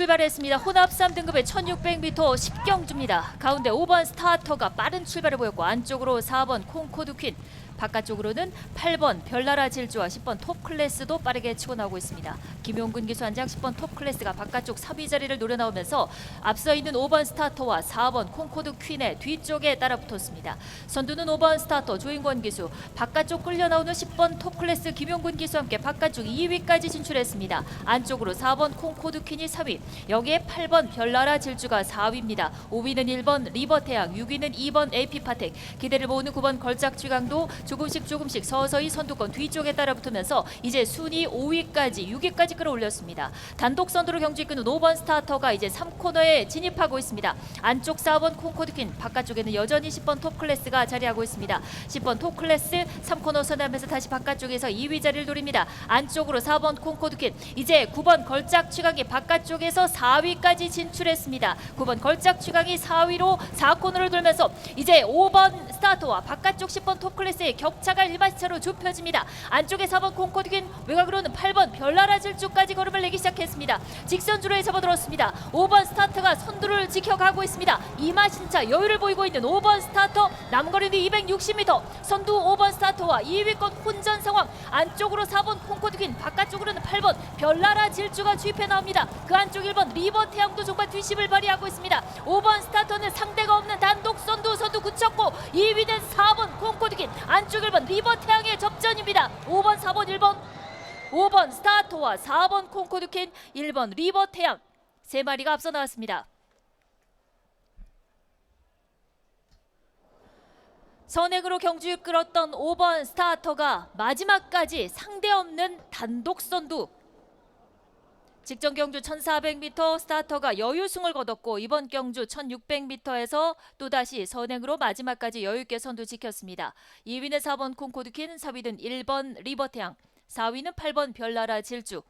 출발했습니다. 혼합 3등급의 1600m 10경주입니다. 가운데 5번 스타터가 빠른 출발을 보였고 안쪽으로 4번 콩코드 퀸 바깥쪽으로는 8번 별나라 질주와 10번 톱 클래스도 빠르게 치고 나오고 있습니다. 김용근 기수 한장 10번 톱 클래스가 바깥쪽 3위 자리를 노려 나오면서 앞서 있는 5번 스타터와 4번 콩코드 퀸의 뒤쪽에 따라붙었습니다. 선두는 5번 스타터 조인권 기수, 바깥쪽 끌려 나오는 10번 톱 클래스 김용근 기수와 함께 바깥쪽 2위까지 진출했습니다. 안쪽으로 4번 콩코드 퀸이 4위, 여기에 8번 별나라 질주가 4위입니다. 5위는 1번 리버태양, 6위는 2번 에이피파텍, 기대를 모으는 9번 걸작쥐강도 조금씩 조금씩 서서히 선두권 뒤쪽에 따라붙으면서 이제 순위 5위까지 6위까지 끌어올렸습니다. 단독 선두로 경주 이끄는 5번 스타터가 이제 3코너에 진입하고 있습니다. 안쪽 4번 콩코드퀸, 바깥쪽에는 여전히 10번 톱클래스가 자리하고 있습니다. 10번 톱클래스 3코너 선하면서 다시 바깥쪽에서 2위 자리를 노립니다. 안쪽으로 4번 콩코드퀸, 이제 9번 걸작 취강이 바깥쪽에서 4위까지 진출했습니다. 9번 걸작 취강이 4위로 4코너를 돌면서 이제 5번 스타터와 바깥쪽 10번 톱클래스의 격차가 1마차로 좁혀집니다. 안쪽에 4번 콩코드긴 외곽으로는 8번 별나라 질주까지 걸음을 내기 시작했습니다. 직선주로에 접어들었습니다. 5번 스타터가 선두를 지켜가고 있습니다. 이마신차 여유를 보이고 있는 5번 스타터 남거리는 260m 선두 5번 스타터와 2위권 혼전 상황 안쪽으로 4번 콩코드긴 바깥쪽으로는 8번 별나라 질주가 주입해 나옵니다. 그 안쪽 1번 리버 태양도 정말 뒷심을 발휘하고 있습니다. 5번 스타터는 상대가 없는 단독 선두 선두 굳혔고 2위는 4번 콩코드긴 안쪽 1번 리버 태양의 접전입니다. 5번 4번 1번 5번 스타터와 4번 콩코드킨 1번 리버 태양 세 마리가 앞서 나왔습니다. 선행으로 경주 이끌었던 5번 스타터가 마지막까지 상대 없는 단독 선두 직전 경주 1400m 스타터가 여유승을 거뒀고 이번 경주 1600m에서 또다시 선행으로 마지막까지 여유있게 선두 지켰습니다. 2위는 4번 콩코드킨, 4위는 1번 리버태양, 4위는 8번 별나라 질주,